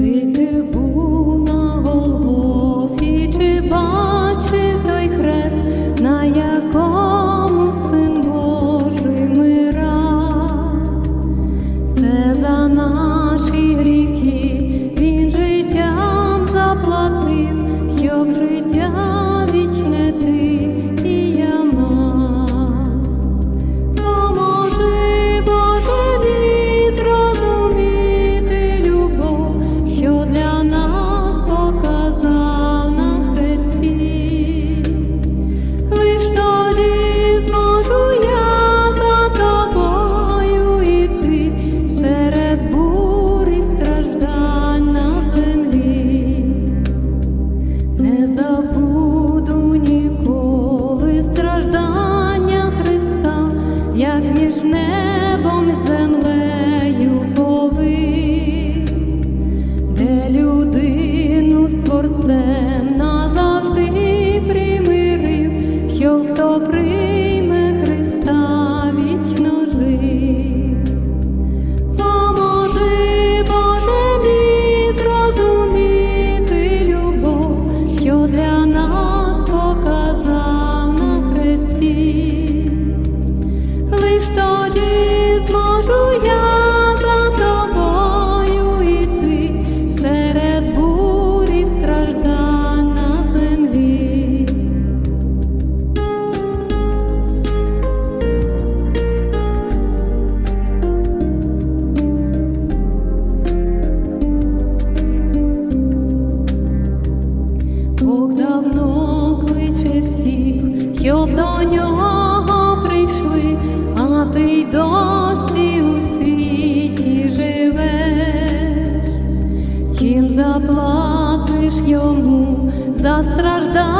feel the. Що до нього прийшли, а ти й досі у світі живеш, чим заплатиш йому за страждання?